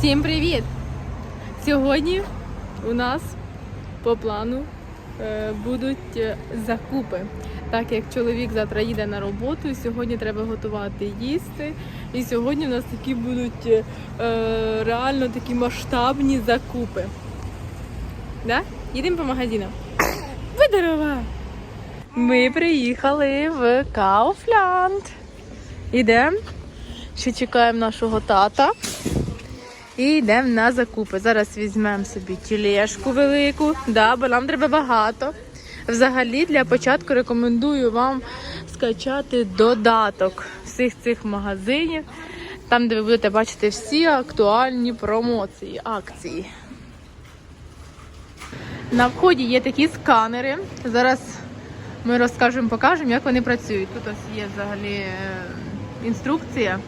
Всім привіт! Сьогодні у нас по плану е, будуть е, закупи. Так як чоловік завтра їде на роботу, і сьогодні треба готувати їсти. І сьогодні у нас такі будуть е, е, реально такі масштабні закупи. Да? Їдемо по магазинам. Видорова! Ми приїхали в Кауфлянд. Ідемо. Ще чекаємо нашого тата. І йдемо на закупи. Зараз візьмемо собі тілешку велику, да, бо нам треба багато. Взагалі, для початку рекомендую вам скачати додаток всіх цих магазинів, там, де ви будете бачити всі актуальні промоції, акції. На вході є такі сканери. Зараз ми розкажемо, покажемо, як вони працюють. Тут ось є взагалі е, інструкція.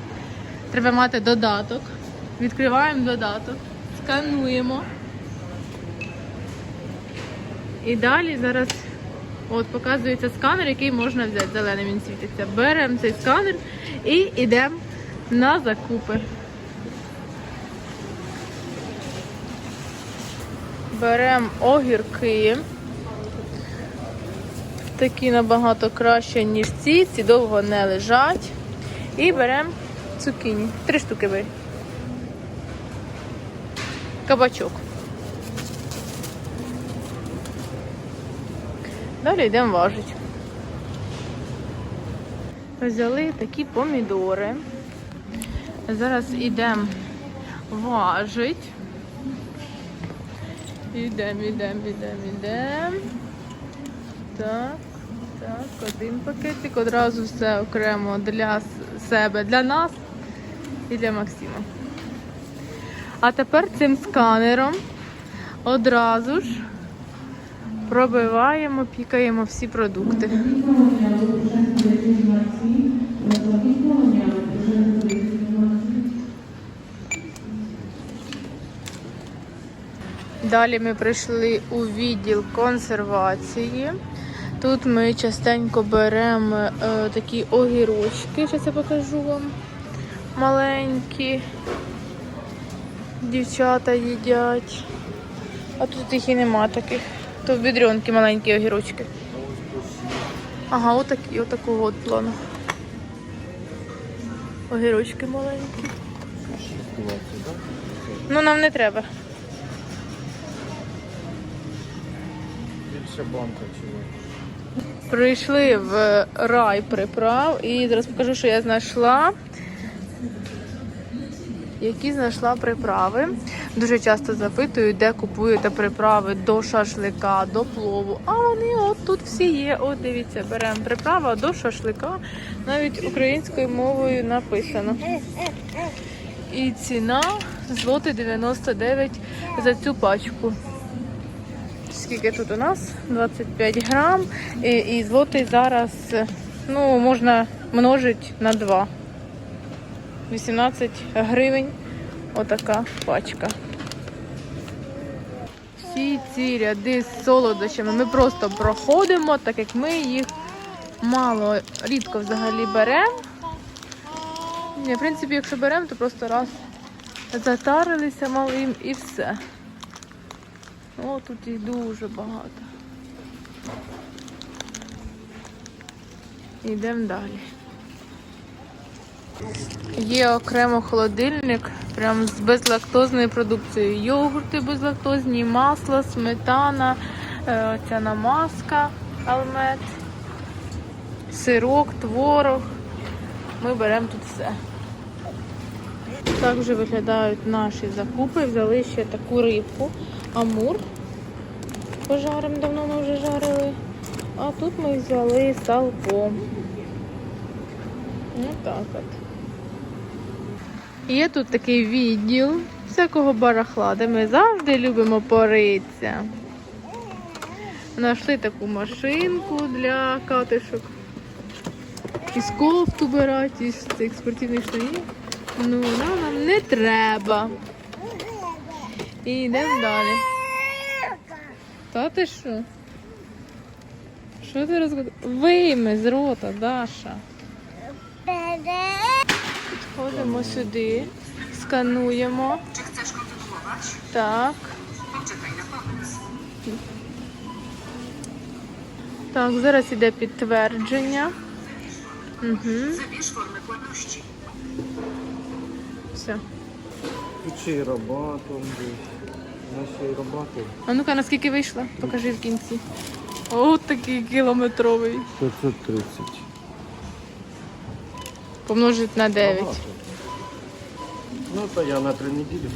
Треба мати додаток. Відкриваємо додаток, скануємо. І далі зараз от показується сканер, який можна взяти. Зеленим він світиться. Беремо цей сканер і йдемо на закупи. Беремо огірки. Такі набагато краще, ніж ці. Ці довго не лежать. І беремо цукіні. Три штуки бери. Кабачок. Далі йдемо важити. Взяли такі помідори. Зараз йдемо важить. Ідемо, ідемо, ідемо, ідемо. Так, так, один пакетик. Одразу все окремо для себе, для нас і для Максима. А тепер цим сканером одразу ж пробиваємо, пікаємо всі продукти. Далі ми прийшли у відділ консервації. Тут ми частенько беремо е, такі огірочки, зараз я покажу вам. Маленькі. Дівчата їдять. А тут їх і нема таких. То в бідрюнки маленькі огірочки. Ага, отакі, отакого от плану. Огірочки маленькі. Ну нам не треба. Більше банка чого. Прийшли в рай приправ і зараз покажу, що я знайшла. Які знайшла приправи. Дуже часто запитують, де купуєте приправи до шашлика, до плову. А вони от тут всі є. От дивіться, беремо приправа до шашлика. Навіть українською мовою написано. І ціна злоти 99 за цю пачку. Скільки тут у нас? 25 грам. І, і злотий зараз ну, можна множити на 2. 18 гривень. Отака пачка. Всі ці ряди з солодощами ми просто проходимо, так як ми їх мало рідко взагалі беремо. В принципі, якщо беремо, то просто раз затарилися малим і все. О, тут їх дуже багато. Йдемо далі. Є окремо холодильник, прям з безлактозною продукцією. Йогурти безлактозні, масло, сметана, е, ця намазка, алмет, сирок, творог. Ми беремо тут все. Так вже виглядають наші закупи. Взяли ще таку рибку, амур. Пожаримо, давно ми вже жарили. А тут ми взяли салко. Ось так от. Є тут такий відділ всякого барахла, де ми завжди любимо поритися. Знайшли таку машинку для катишок. Із кофту брати, із цих спортивних штанів. Ну, вона нам не треба. І йдемо далі. Та ти що? Що ти розказуєш? Вийми з рота, Даша. Підходимо сюди. скануємо. Czy chcesz kontynuować? Так. Poczekaj na pomoc. Так, зараз іде підтвердження. Угу. Formę płatności. Все. Рабатом десь. Наші рабати. А ну-ка, наскільки вийшло? Покажи в кінці. О, такий кілометровий. 530. Помножить на 9. Ну, то я на три неділі.